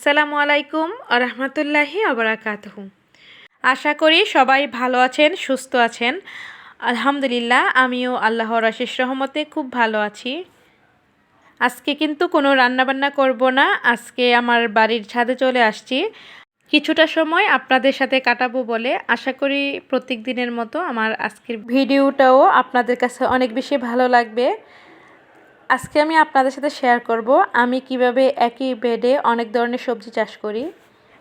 আসসালামু আলাইকুম আরহামতুল্লাহি আবরাকাতহ আশা করি সবাই ভালো আছেন, সুস্থ আছেন। আলহামদুলিল্লাহ, আমিও আল্লাহর আশিস রহমতে খুব ভালো আছি। আজকে কিন্তু কোনো রান্নাবান্না করব না, আজকে আমার বাড়ির ছাদে চলে আসছি। কিছুটা সময় আপনাদের সাথে কাটাবো বলে আশা করি প্রত্যেক দিনের মতো আমার আজকের ভিডিওটাও আপনাদের কাছে অনেক বেশি ভালো লাগবে। আজকে আমি আপনাদের সাথে শেয়ার করব আমি কীভাবে একই বেডে অনেক ধরনের সবজি চাষ করি।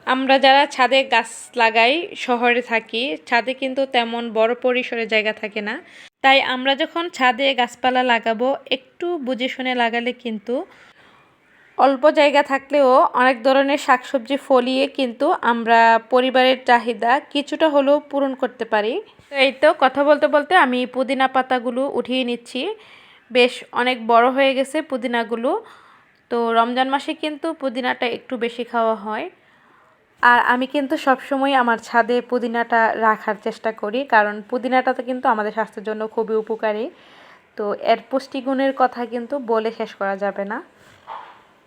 আমরা যারা ছাদে গাছ লাগাই, শহরে থাকি, ছাদে কিন্তু তেমন বড় পরিসরে জায়গা থাকে না। তাই আমরা যখন ছাদে গাছপালা লাগাবো, একটু বুঝে শুনে লাগালে কিন্তু অল্প জায়গা থাকলেও অনেক ধরনের শাকসবজি ফলিয়ে কিন্তু আমরা পরিবারের চাহিদা কিছুটা হলেও পূরণ করতে পারি। এই তো কথা বলতে বলতে আমি পুদিনা পাতাগুলো উঠিয়ে নিচ্ছি। বেশ অনেক বড় হয়ে গেছে পুদিনাগুলো। তো রমজান মাসে কিন্তু পুদিনাটা একটু বেশি খাওয়া হয়। আর আমি কিন্তু সবসময় আমার ছাদে পুদিনাটা রাখার চেষ্টা করি, কারণ পুদিনাটা তো কিন্তু আমাদের স্বাস্থ্যের জন্য খুবই উপকারী। তো এর পুষ্টিগুণের কথা কিন্তু বলে শেষ করা যাবে না।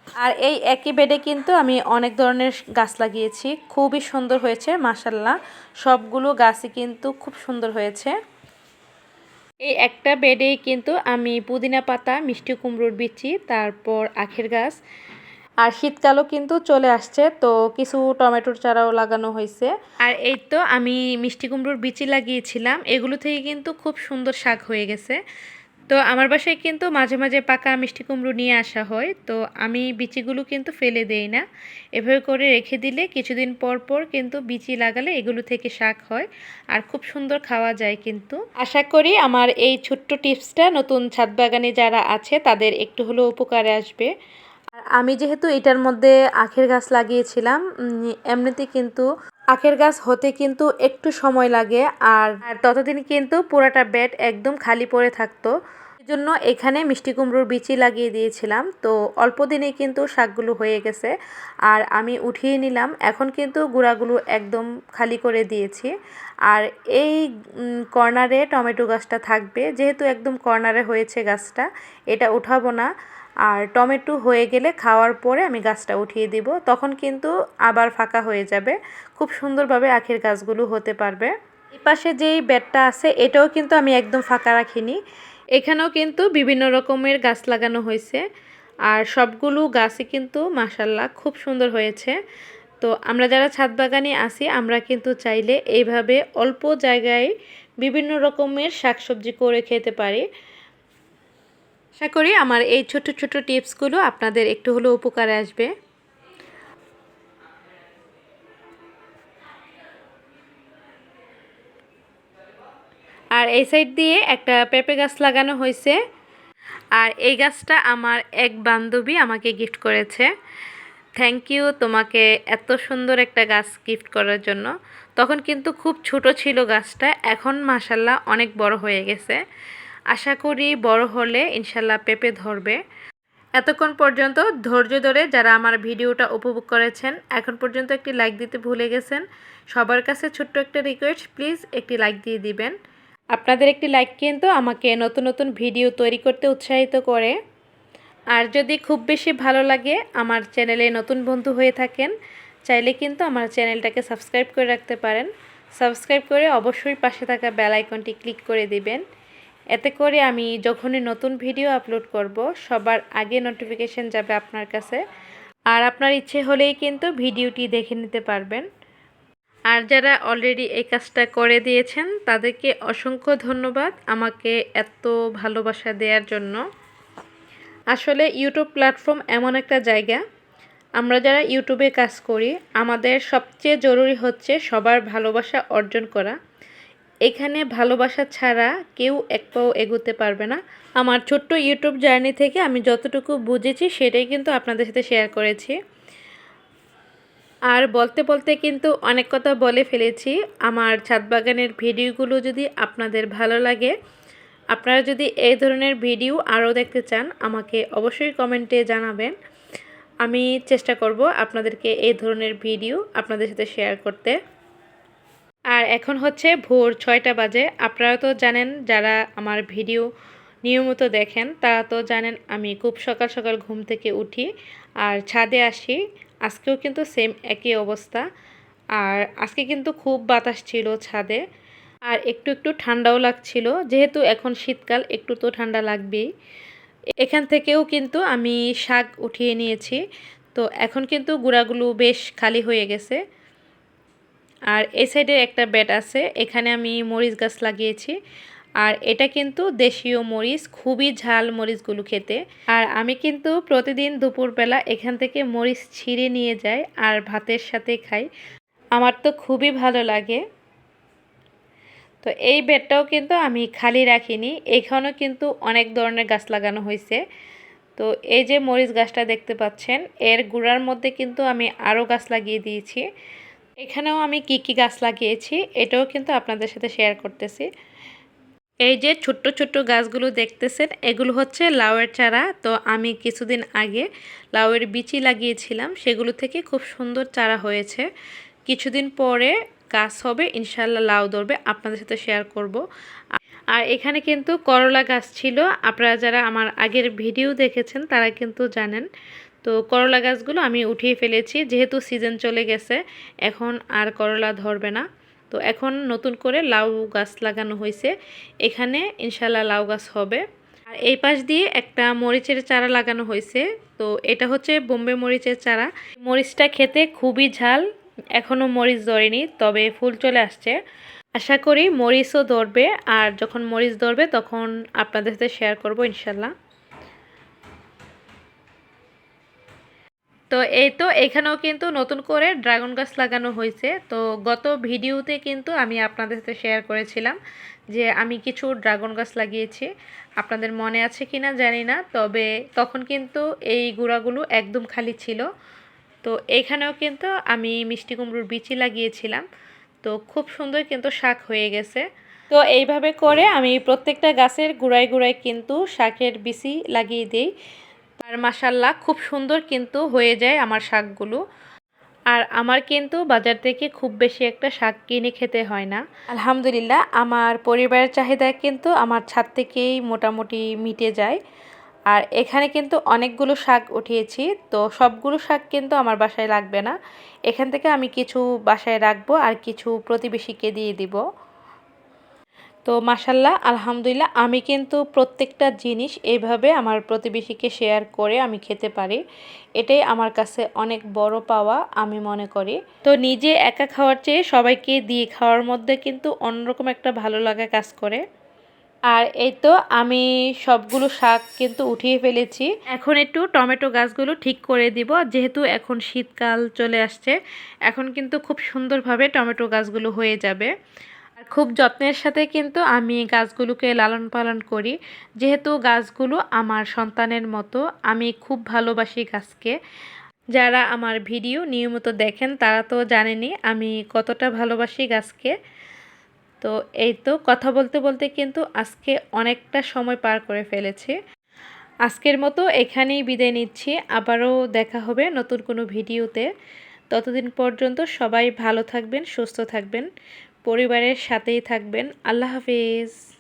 আর এই একই বেডে কিন্তু আমি অনেক ধরনের গাছ লাগিয়েছি, খুবই সুন্দর হয়েছে মাসাল্লাহ সবগুলো গাছই কিন্তু খুব সুন্দর হয়েছে। এই একটা বেডেই কিন্তু আমি পুদিনা পাতা, মিষ্টি কুমড়োর বিচি, তারপর আখের গাছ আর শীতকালও কিন্তু চলে আসছে, তো কিছু টমেটোর চারাও লাগানো হয়েছে। আর এই তো আমি মিষ্টি কুমড়োর বিচি লাগিয়েছিলাম, এগুলো থেকে কিন্তু খুব সুন্দর শাক হয়ে গেছে। তো আমার বাসায় কিন্তু মাঝে মাঝে পাকা মিষ্টি কুমড়ো নিয়ে আসা হয়। তো আমি বিচিগুলো কিন্তু ফেলে দেই না। এভাবে করে রেখে দিলে কিছুদিন পর পর কিন্তু বিচি লাগালে এগুলো থেকে শাক হয় আর খুব সুন্দর খাওয়া যায় কিন্তু। আশা করি আমার এই ছোট্ট টিপসটা নতুন ছাদ বাগানে যারা আছে তাদের একটু হলেও উপকারে আসবে। আমি যেহেতু এটার মধ্যে আখের গাছ লাগিয়েছিলাম এমনিতে কিন্তু আখের গাছ হতে কিন্তু একটু সময় লাগে আর ততদিন কিন্তু পুরাটা বেড একদম খালি পড়ে থাকতো। জন্য এখানে মিষ্টি কুমড়োর বিচি লাগিয়ে দিয়েছিলাম। তো অল্প দিনে কিন্তু শাকগুলো হয়ে গেছে আর আমি উঠিয়ে নিলাম। এখন কিন্তু গুঁড়াগুলো একদম খালি করে দিয়েছি। আর এই কর্নারে টমেটো গাছটা থাকবে। যেহেতু একদম কর্নারে হয়েছে গাছটা, এটা উঠাবো না। আর টমেটো হয়ে গেলে খাওয়ার পরে আমি গাছটা উঠিয়ে দিব। তখন কিন্তু আবার ফাঁকা হয়ে যাবে। খুব সুন্দরভাবে আখের গাছগুলো হতে পারবে। পাশে যেই বেডটা আছে, এটাও কিন্তু আমি একদম ফাঁকা রাখিনি। এখানেও কিন্তু বিভিন্ন রকমের গাছ লাগানো হয়েছে। আর সবগুলো গাছই কিন্তু মাসাল্লাহ খুব সুন্দর হয়েছে। তো আমরা যারা ছাদ বাগানে আসি আমরা কিন্তু চাইলে এইভাবে অল্প জায়গায় বিভিন্ন রকমের শাকসবজি করে খেতে পারি। আশা করি আমার এই ছোট ছোট টিপসগুলো আপনাদের একটু হলেও উপকারে আসবে। আর এই সাইড দিয়ে একটা পেঁপে গাছ লাগানো হয়েছে। আর এই গাছটা আমার এক বান্ধবী আমাকে গিফট করেছে। থ্যাংক ইউ তোমাকে এত সুন্দর একটা গাছ গিফট করার জন্য। তখন কিন্তু খুব ছোট ছিল গাছটা, এখন মাসাল্লাহ অনেক বড় হয়ে গেছে। আশা করি বড় হলে ইনশাল্লাহ পেঁপে ধরবে। এতক্ষণ পর্যন্ত ধৈর্য ধরে যারা আমার ভিডিওটা উপভোগ করেছেন, এখন পর্যন্ত একটি লাইক দিতে ভুলে গেছেন, সবার কাছে ছোট্ট একটা রিকোয়েস্ট প্লিজ একটি লাইক দিয়ে দিবেন। আপনাদের একটি লাইক কিন্তু আমাকে নতুন নতুন ভিডিও তৈরি করতে উৎসাহিত করে। আর যদি খুব বেশি ভালো লাগে, আমার চ্যানেলে নতুন বন্ধু হয়ে থাকেন, চাইলে কিন্তু আমার চ্যানেলটাকে সাবস্ক্রাইব করে রাখতে পারেন। সাবস্ক্রাইব করে অবশ্যই পাশে থাকা বেল আইকনটি ক্লিক করে দিবেন। এতে করে আমি যখনই নতুন ভিডিও আপলোড করব, সবার আগে নোটিফিকেশান যাবে আপনার কাছে। আর আপনার ইচ্ছে হলেই কিন্তু ভিডিওটি দেখে নিতে পারবেন। আর যারা অলরেডি এই কাজটা করে দিয়েছেন, তাদেরকে অসংখ্য ধন্যবাদ আমাকে এত ভালোবাসা দেওয়ার জন্য। আসলে ইউটিউব প্ল্যাটফর্ম এমন একটা জায়গা। আমরা যারা ইউটিউবে কাজ করি, আমাদের সবচেয়ে জরুরি হচ্ছে সবার ভালোবাসা অর্জন করা। এখানে ভালোবাসা ছাড়া কেউ এক পাও এগোতে পারবে না। আমার ছোট্ট ইউটিউব জার্নি থেকে আমি যতটুকু বুঝেছি, সেটাই কিন্তু আপনাদের সাথে শেয়ার করেছি। আর বলতে বলতে কিন্তু অনেক কথা বলে ফেলেছি। আমার ছাদ বাগানের ভিডিওগুলো যদি আপনাদের ভালো লাগে, আপনারা যদি এই ধরনের ভিডিও আরও দেখতে চান, আমাকে অবশ্যই কমেন্টে জানাবেন। আমি চেষ্টা করব আপনাদেরকে এই ধরনের ভিডিও আপনাদের সাথে শেয়ার করতে। আর এখন হচ্ছে ভোর ছয়টা বাজে। আপনারা তো জানেন, যারা আমার ভিডিও নিয়মিত দেখেন, তারা তো জানেন আমি খুব সকাল সকাল ঘুম থেকে উঠি আর ছাদে আসি। আজকেও কিন্তু সেম একই অবস্থা। আর আজকে কিন্তু খুব বাতাস ছিল ছাদে আর একটু একটু ঠান্ডাও লাগছিল। যেহেতু এখন শীতকাল, একটু তো ঠান্ডা লাগবেই। এখান থেকেও কিন্তু আমি শাক উঠিয়ে নিয়েছি। তো এখন কিন্তু গুঁড়াগুলো বেশ খালি হয়ে গেছে। আর এই সাইডে একটা বেড আছে, এখানে আমি মরিচ গাছ লাগিয়েছি। আর এটা কিন্তু দেশীয় মরিচ, খুবই ঝাল মরিচগুলো খেতে। আর আমি কিন্তু প্রতিদিন দুপুরবেলা এখান থেকে মরিচ ছিঁড়ে নিয়ে যাই আর ভাতের সাথে খাই। আমার তো খুবই ভালো লাগে। তো এই বেডটাও কিন্তু আমি খালি রাখিনি, এখানেও কিন্তু অনেক ধরনের গাছ লাগানো হয়েছে। তো এই যে মরিচ গাছটা দেখতে পাচ্ছেন, এর গুড়ার মধ্যে কিন্তু আমি আরও গাছ লাগিয়ে দিয়েছি। এখানেও আমি কি কি গাছ লাগিয়েছি এটাও কিন্তু আপনাদের সাথে শেয়ার করতেছি। এই যে ছোট্ট ছোট্ট গাছগুলো দেখতেছেন, এগুলো হচ্ছে লাউয়ের চারা। তো আমি কিছুদিন আগে লাউয়ের বিচি লাগিয়েছিলাম, সেগুলো থেকে খুব সুন্দর চারা হয়েছে। কিছুদিন পরে গাছ হবে ইনশাল্লাহ লাউ ধরবে, আপনাদের সাথে শেয়ার করব। আর এখানে কিন্তু করলা গাছ ছিল, আপনারা যারা আমার আগের ভিডিও দেখেছেন, তারা কিন্তু জানেন। তো করলা গাছগুলো আমি উঠিয়ে ফেলেছি, যেহেতু সিজন চলে গেছে, এখন আর করলা ধরবে না। তো এখন নতুন করে লাউ গাছ লাগানো হয়েছে, এখানে ইনশাল্লাহ লাউ গাছ হবে। আর এই পাশ দিয়ে একটা মরিচের চারা লাগানো হয়েছে, তো এটা হচ্ছে বোম্বে মরিচের চারা। মরিচটা খেতে খুবই ঝাল এখনও মরিচ ধরেনি, তবে ফুল চলে আসছে। আশা করি মরিচও ধরবে, আর যখন মরিচ ধরবে তখন আপনাদের সাথে শেয়ার করব ইনশাল্লাহ তো এই তো এখানেও কিন্তু নতুন করে ড্রাগন গাছ লাগানো হয়েছে। তো গত ভিডিওতে কিন্তু আমি আপনাদের সাথে শেয়ার করেছিলাম যে আমি কিছু ড্রাগন গাছ লাগিয়েছি। আপনাদের মনে আছে কি না জানি না, তবে তখন কিন্তু এই গুঁড়াগুলো একদম খালি ছিল। তো এখানেও কিন্তু আমি মিষ্টি কুমড়োর বিচি লাগিয়েছিলাম। তো খুব সুন্দর কিন্তু শাক হয়ে গেছে। তো এইভাবে করে আমি প্রত্যেকটা গাছের গুড়ায় গুড়ায় কিন্তু শাকের বিচি লাগিয়ে দিই। আর মাসাল্লাহ খুব সুন্দর কিন্তু হয়ে যায় আমার শাকগুলো। আর আমার কিন্তু বাজার থেকে খুব বেশি একটা শাক কিনে খেতে হয় না। আলহামদুলিল্লাহ, আমার পরিবারের চাহিদা কিন্তু আমার ছাদ থেকেই মোটামুটি মিটে যায়। আর এখানে কিন্তু অনেকগুলো শাক উঠিয়েছি, তো সবগুলো শাক কিন্তু আমার বাসায় লাগবে না। এখান থেকে আমি কিছু বাসায় রাখব আর কিছু প্রতিবেশীকে দিয়ে দিব। তো মাসাল্লাহ আলহামদুলিল্লাহ, আমি কিন্তু প্রত্যেকটা জিনিস এইভাবে আমার প্রতিবেশীকে শেয়ার করে আমি খেতে পারি। এটাই আমার কাছে অনেক বড় পাওয়া, আমি মনে করি। তো নিজে একা খাওয়ার চেয়ে সবাইকে দিয়ে খাওয়ার মধ্যে কিন্তু অন্যরকম একটা ভালো লাগা কাজ করে। আর এই তো আমি সবগুলো শাক কিন্তু উঠিয়ে ফেলেছি। এখন একটু টমেটো গাছগুলো ঠিক করে দিব, যেহেতু এখন শীতকাল চলে আসছে। এখন কিন্তু খুব সুন্দরভাবে টমেটো গাছগুলো হয়ে যাবে। খুব যত্নের সাথে কিন্তু আমি গাছগুলোকে লালন পালন করি। যেহেতু গাছগুলো আমার সন্তানের মতো, আমি খুব ভালোবাসি গাছকে। যারা আমার ভিডিও নিয়মিত দেখেন তারা তো জানেনি আমি কতটা ভালোবাসি গাছকে। তো এই তো কথা বলতে বলতে কিন্তু আজকে অনেকটা সময় পার করে ফেলেছি। আজকের মতো এখানেই বিদায় নিচ্ছি। আবারও দেখা হবে নতুন কোনো ভিডিওতে। ততদিন পর্যন্ত সবাই ভালো থাকবেন, সুস্থ থাকবেন। পরিবারের সাথেই থাকবেন। আল্লাহ হাফিজ।